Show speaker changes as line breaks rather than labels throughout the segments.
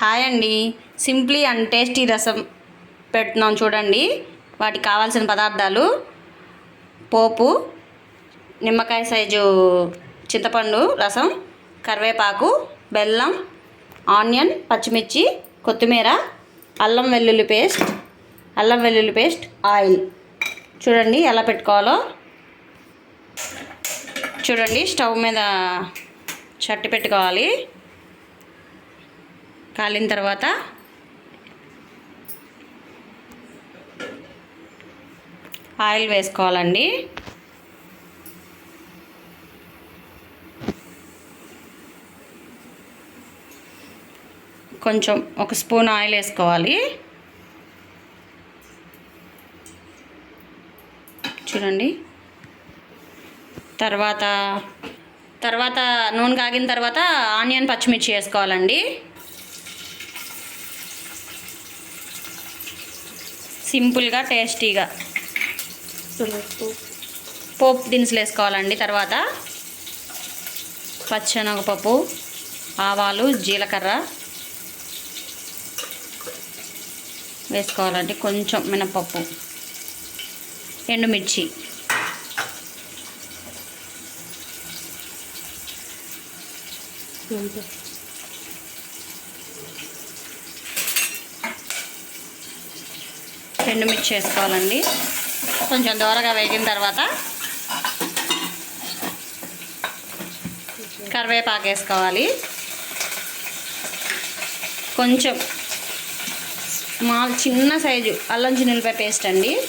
Hi అండి. Simply and tasty రసం పెడుతున్నాం చూడండి. వాటికి కావాల్సిన పదార్థాలు పోపు నిమ్మకాయ సైజు చింతపండు రసం కరివేపాకు బెల్లం ఆనియన్ పచ్చిమిర్చి కొత్తిమీర అల్లం వెల్లుల్లి పేస్ట్ అల్లం వెల్లుల్లి పేస్ట్ ఆయిల్. చూడండి ఎలా పెట్టుకోవాలో. చూడండి స్టవ్ మీద చట్టి పెట్టుకోవాలి. కాలిన తర్వాత ఆయిల్ వేసుకోవాలండి. కొంచెం ఒక స్పూన్ ఆయిల్ వేసుకోవాలి. చూడండి. తర్వాత తర్వాత నూనె కాగిన తర్వాత ఆనియన్ పచ్చిమిర్చి వేసుకోవాలండి. సింపుల్గా టేస్టీగా. పోపు దినుసులు వేసుకోవాలండి. తర్వాత పచ్చెనగపప్పు ఆవాలు జీలకర్ర వేసుకోవాలండి. కొంచెం మినపప్పు ఎండుమిర్చి. ఎండుమిర్చి వేసుకోవాలండి కొంచెం దూరగా వేగిన తర్వాత కరివేపాకు వేసుకోవాలి. కొంచెం మా చిన్న సైజు అల్లం చిన్నులపై పేస్ట్ అండి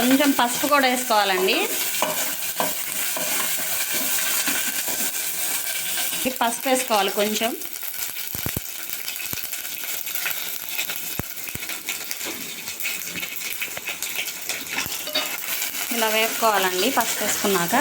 కొంచెం పసుపు కూడా వేసుకోవాలండి. పసుపు వేసుకోవాలి కొంచెం. ఇలా వేపుకోవాలండి పసుపు వేసుకున్నాక.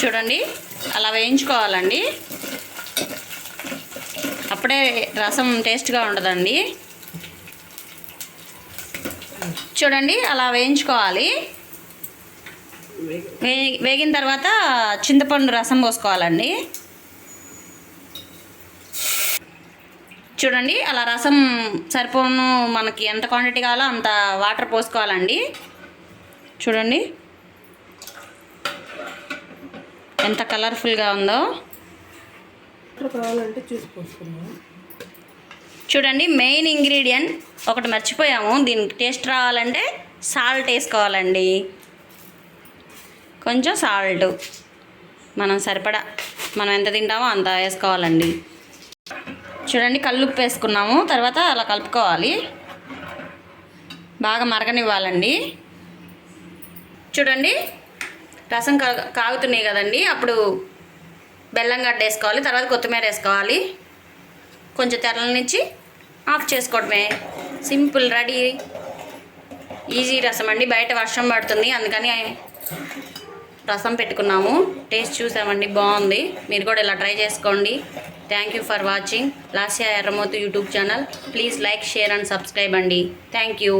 చూడండి. అలా వేయించుకోవాలండి. అప్పుడే రసం టేస్ట్గా ఉండదండి. చూడండి అలా వేయించుకోవాలి. వే వేగిన తర్వాత చింతపండు రసం పోసుకోవాలండి. చూడండి అలా రసం సరిపోను మనకి ఎంత క్వాంటిటీ కావాలో అంత వాటర్ పోసుకోవాలండి. చూడండి. ఎంత కలర్ఫుల్గా ఉందో.
కావాలంటే
చూడండి మెయిన్ ఇంగ్రీడియంట్ ఒకటి మర్చిపోయాము. దీనికి టేస్ట్ రావాలంటే సాల్ట్ వేసుకోవాలండి. కొంచెం సాల్ట్. మనం సరిపడా మనం ఎంత తింటామో అంత వేసుకోవాలండి. చూడండి కల్లుప్పు వేసుకున్నాము. తర్వాత అలా కలుపుకోవాలి. బాగా మరగనివ్వాలండి. చూడండి రసం కా కాగుతున్నాయి కదండి. అప్పుడు బెల్లం గడ్డ వేసుకోవాలి తర్వాత కొత్తిమీర వేసుకోవాలి. కొంచెం తెరల నుంచి ఆఫ్ చేసుకోవడమే. సింపుల్ రెడీ ఈజీ రసం అండి. బయట వర్షం పడుతుంది అందుకని రసం పెట్టుకున్నాము. టేస్ట్ చూసామండి బాగుంది. మీరు కూడా ఇలా ట్రై చేసుకోండి. Thank you for watching Lasya Erramothu YouTube channel. Please like share and subscribe అండి. Thank you